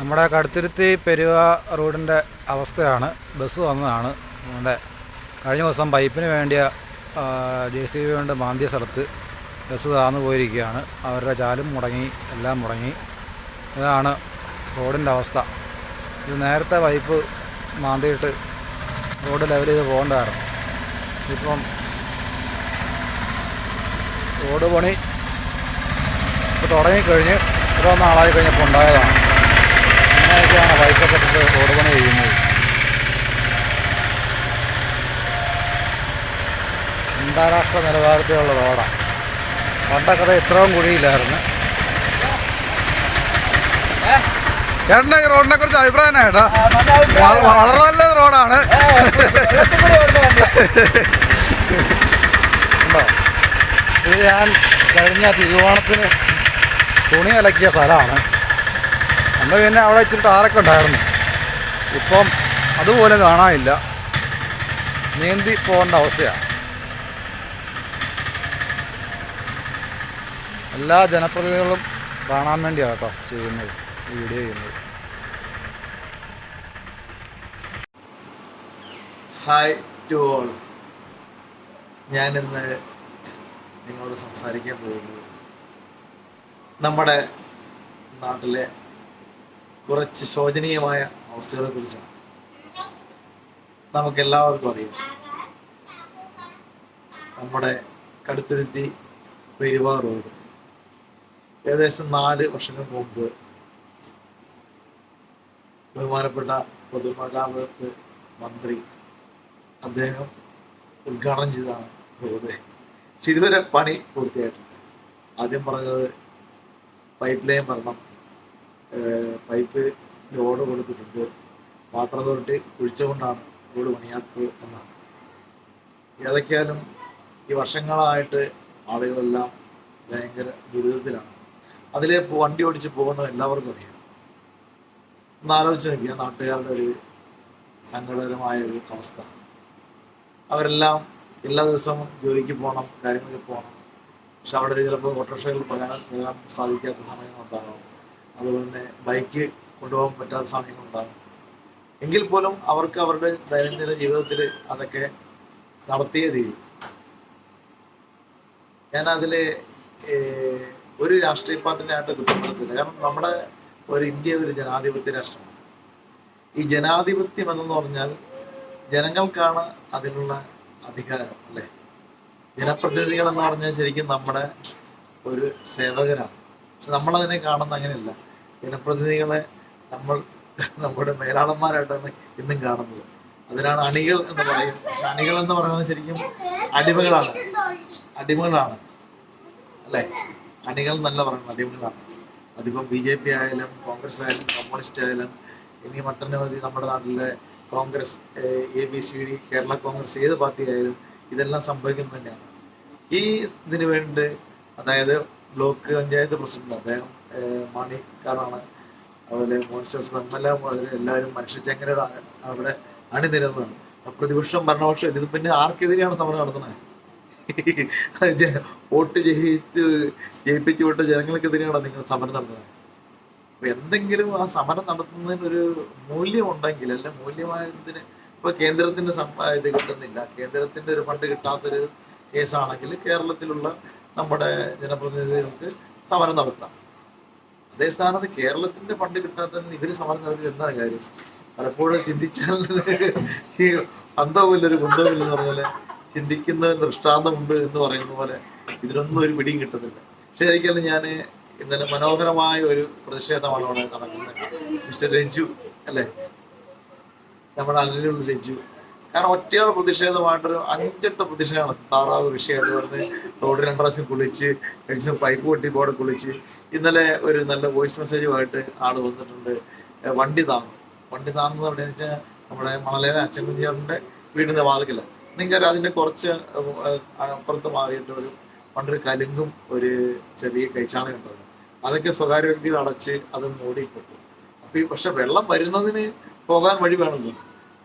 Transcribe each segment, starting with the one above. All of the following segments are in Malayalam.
നമ്മുടെ കടുത്തുരുത്തി പെരുവ റോഡിന്റെ അവസ്ഥയാണ്. ബസ് വന്നതാണ്. നമ്മുടെ കഴിഞ്ഞ ദിവസം പൈപ്പിന് വേണ്ടിയ ജെ സി ബി കൊണ്ട് മാന്തിയ സ്ഥലത്ത് ബസ് താന്നു പോയിരിക്കുകയാണ്. അവരുടെ ചാലും മുടങ്ങി എല്ലാം മുടങ്ങി. ഇതാണ് റോഡിന്റെ അവസ്ഥ. ഇത് നേരത്തെ പൈപ്പ് മാന്തിയിട്ട് റോഡ് ലെവൽ ചെയ്ത് പോകേണ്ടതായിരുന്നു ഇപ്പം റോഡ് പണി ഇപ്പോൾ തുടങ്ങിക്കഴിഞ്ഞ് ഇത്ര നാളായി കഴിഞ്ഞപ്പോൾ ഉണ്ടായതാണ്. ഇങ്ങനെയൊക്കെയാണ് പൈപ്പൊക്കെ ഇട്ടിട്ട് റോഡ് പണി ചെയ്യുന്നത്. അന്താരാഷ്ട്ര നിലവാരത്തിലുള്ള റോഡാണ് പണ്ടൊക്കെ ഇത്രയും കുഴിയില്ലായിരുന്നു ചേട്ടന്റെ ഈ റോഡിനെ കുറിച്ച് അഭിപ്രായം. ചേട്ടാ വളരെ നല്ല റോഡാണ്. ഉണ്ടോ? ഇത് ഞാൻ കഴിഞ്ഞ തിരുവോണത്തിന് തുണി അലക്കിയ സ്ഥലമാണ്. അന്ന് പിന്നെ അവിടെ ഇച്ചിരി ടാറൊക്കെ ഉണ്ടായിരുന്നു. ഇപ്പം അതുപോലെ കാണാനില്ല. നീന്തി പോകേണ്ട അവസ്ഥയാണ് എല്ലാ ജനപ്രതിനിധികളും കാണാൻ വേണ്ടിയാണ് കേട്ടോ ചെയ്യുന്നത് വീഡിയോ ചെയ്യുന്നത്. ഹായ് ടു ഓൾ ഞാനിന്ന് നിങ്ങളോട് സംസാരിക്കാൻ പോകുന്നത് നമ്മുടെ നാട്ടിലെ കുറച്ച് ശോചനീയമായ അവസ്ഥകളെ കുറിച്ചാണ് നമുക്കെല്ലാവർക്കും അറിയാം. നമ്മുടെ കടുത്തുരുത്തി പെരുവാ റോഡ് ഏകദേശം നാല് വർഷങ്ങൾക്ക് മുമ്പ് ബഹുമാനപ്പെട്ട പൊതുമരാമത്ത് മന്ത്രി അദ്ദേഹം ഉദ്ഘാടനം ചെയ്തതാണ് റോഡ്. പക്ഷെ ഇതുവരെ പണി പൂർത്തിയായിട്ടുണ്ട് ആദ്യം പറഞ്ഞത് പൈപ്പ് ലൈൻ വരണം പൈപ്പ് ലോഡ് കൊടുത്തിട്ടുണ്ട്. വാട്ടർ അതോറിറ്റി ഒഴിച്ചുകൊണ്ടാണ് റോഡ് പണിയാത്തത് എന്നാണ്. ഏതൊക്കെയാലും ഈ വർഷങ്ങളായിട്ട് ആളുകളെല്ലാം ഭയങ്കര ദുരിതത്തിലാണ്. അതിലെ വണ്ടി ഓടിച്ച് പോകുന്ന എല്ലാവർക്കും അറിയാം. ഒന്ന് ആലോചിച്ച് നോക്കിയാൽ നാട്ടുകാരുടെ ഒരു സങ്കടകരമായ ഒരു അവസ്ഥ. അവരെല്ലാം എല്ലാ ദിവസവും ജോലിക്ക് പോകണം കാര്യങ്ങൾക്ക് പോകണം. പക്ഷെ അവിടെ ചിലപ്പോൾ ഓട്ടോറിക്ഷകൾ വരാൻ വരാൻ സാധിക്കാത്ത സമയങ്ങളുണ്ടാകും അതുപോലെ തന്നെ ബൈക്ക് കൊണ്ടുപോകാൻ പറ്റാത്ത സമയങ്ങളുണ്ടാകും എങ്കിൽ പോലും അവർക്ക് അവരുടെ ദൈനംദിന ജീവിതത്തിൽ അതൊക്കെ നടത്തിയേ തീരും. ഞാനതിൽ ഒരു രാഷ്ട്രീയ പാർട്ടിനായിട്ട് കുറ്റപ്പെടുത്തില്ല. കാരണം നമ്മുടെ ഒരു ഇന്ത്യ ഒരു ജനാധിപത്യ രാഷ്ട്രമാണ്. ഈ ജനാധിപത്യം എന്നെന്ന് പറഞ്ഞാൽ ജനങ്ങൾക്കാണ് അതിനുള്ള അധികാരം അല്ലേ? ജനപ്രതിനിധികൾ എന്ന് പറഞ്ഞാൽ ശരിക്കും നമ്മുടെ ഒരു സേവകരാണ്. പക്ഷെ നമ്മളതിനെ കാണുന്ന അങ്ങനെയല്ല. ജനപ്രതിനിധികളെ നമ്മൾ നമ്മുടെ മേലാളന്മാരായിട്ടാണ് ഇന്നും കാണുന്നത്. അതിനാണ് അണികൾ എന്ന് പറയും അണികൾ എന്ന് പറയുന്നത് ശരിക്കും അടിമകളാണ്. അടിമകളാണ്. അല്ലെ? അണികൾ എന്നല്ല പറയുന്നത് അടിമകളാണ്. അതിപ്പം ബി ജെ പി ആയാലും കോൺഗ്രസ് ആയാലും കമ്മ്യൂണിസ്റ്റ് ആയാലും ഇനി മറ്റനവധി നമ്മുടെ നാട്ടിലെ Congress A B C D Kerala Congress ഏത് പാർട്ടി ആയാലും ഇതെല്ലാം സംഭവിക്കുന്നത് തന്നെയാണ്. ഈ ഇതിനു വേണ്ടി അതായത് ബ്ലോക്ക് പഞ്ചായത്ത് പ്രസിഡന്റ് അദ്ദേഹം ഏഹ്, മാണിക്കാറാണ് അതുപോലെ മോൺസ്റ്റേഴ്സ് എം എൽ എ എല്ലാവരും മനുഷ്യച്ചെങ്ങനെയുടെ അവിടെ അണിനിരുന്നതാണ്. പ്രതിപക്ഷം ഭരണപക്ഷം ഇത് പിന്നെ ആർക്കെതിരെയാണ് സമരം നടത്തുന്നത്? വോട്ട് ജയിച്ച് ജയിപ്പിച്ചു വിട്ട ജനങ്ങൾക്കെതിരെയാണ് നിങ്ങൾ സമരം നടത്തുന്നത്? അപ്പൊ എന്തെങ്കിലും ആ സമരം നടത്തുന്നതിന് ഒരു മൂല്യം ഉണ്ടെങ്കിൽ അല്ല മൂല്യമായതിന് ഇപ്പൊ കേന്ദ്രത്തിന്റെ ഇത് കിട്ടുന്നില്ല. കേന്ദ്രത്തിന്റെ ഒരു ഫണ്ട് കിട്ടാത്തൊരു കേസാണെങ്കിൽ കേരളത്തിലുള്ള നമ്മുടെ ജനപ്രതിനിധികൾക്ക് സമരം നടത്താം. അതേ സ്ഥാനത്ത് കേരളത്തിന്റെ ഫണ്ട് കിട്ടാത്തതിന് ഇവർ സമരം നടത്തി എന്താണ് കാര്യം? പലപ്പോഴും ചിന്തിച്ചാൽ ഈ അന്തവുമില്ലൊരു കുന്തവുമില്ലെന്ന് എന്ന് പോലെ ചിന്തിക്കുന്ന ദൃഷ്ടാന്തമുണ്ട് എന്ന് പറയുന്ന പോലെ ഇതിനൊന്നും ഒരു പിടിയും കിട്ടുന്നില്ല. പക്ഷേ ശരിക്കും ഞാൻ ഇന്നലെ മനോഹരമായ ഒരു പ്രതിഷേധമാണ് അവിടെ നടക്കുന്നത്. മിസ്റ്റർ രഞ്ജു അല്ലേ? നമ്മുടെ അതിലുള്ള രഞ്ജു. കാരണം ഒറ്റയാൾ പ്രതിഷേധമായിട്ടൊരു അഞ്ചെട്ട് പ്രതിഷേധമാണ്. താറാവ് വിഷയമായിട്ട് പറഞ്ഞ് റോഡ് രണ്ടു പ്രാവശ്യം കുളിച്ച് കഴിച്ച് പൈപ്പ് പൊട്ടി പോടെ കുളിച്ച് ഇന്നലെ ഒരു നല്ല വോയിസ് മെസ്സേജുമായിട്ട് ആൾ വന്നിട്ടുണ്ട്. വണ്ടി താന്നു വണ്ടി താന്നത് എവിടെയെന്ന് വെച്ചാൽ നമ്മുടെ മണലേന അച്ഛൻകുഞ്ഞിയുടെ വീടിന്റെ വാതിക്കല. നിങ്ങൾക്ക് അതിന്റെ കുറച്ച് അപ്പുറത്ത് മാറിയിട്ട് ഒരു പണ്ടൊരു കലുങ്കും ഒരു ചെറിയ കൈച്ചാണയും ഉണ്ടാവും അതൊക്കെ സ്വകാര്യ വ്യക്തികൾ അടച്ച് അത് മൂടിപ്പെട്ടു അപ്പൊ ഈ പക്ഷെ വെള്ളം വരുന്നതിന് പോകാൻ വഴി വേണമല്ലോ.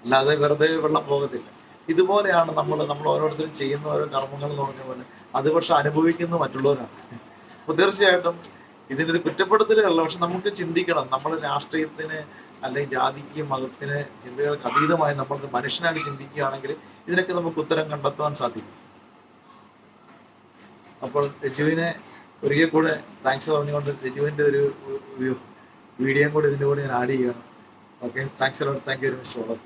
അല്ലാതെ വെറുതെ വെള്ളം പോകത്തില്ല. ഇതുപോലെയാണ് നമ്മൾ നമ്മൾ ഓരോരുത്തരും ചെയ്യുന്ന ഓരോ കർമ്മങ്ങൾ എന്ന് പറഞ്ഞ പോലെ അത് പക്ഷെ അനുഭവിക്കുന്ന മറ്റുള്ളവരാണ്. അപ്പൊ തീർച്ചയായിട്ടും ഇതിനൊരു കുറ്റപ്പെടുത്തലല്ല പക്ഷെ നമുക്ക് ചിന്തിക്കണം. നമ്മൾ രാഷ്ട്രീയത്തിന് അല്ലെങ്കിൽ ജാതിക്ക് മതത്തിന് ചിന്തകൾക്ക് അതീതമായി നമ്മൾ മനുഷ്യനായി ചിന്തിക്കുകയാണെങ്കിൽ ഇതിനൊക്കെ നമുക്ക് ഉത്തരം കണ്ടെത്താൻ സാധിക്കും. അപ്പോൾ രജുവിനെ ഒരിക്കൽ കൂടെ താങ്ക്സ് പറഞ്ഞുകൊണ്ട് രജുവിന്റെ ഒരു വീഡിയോയും കൂടെ ഇതിന്റെ കൂടെ ഞാൻ ആഡ് ചെയ്യുകയാണ്. Okay thanks thank you very much all of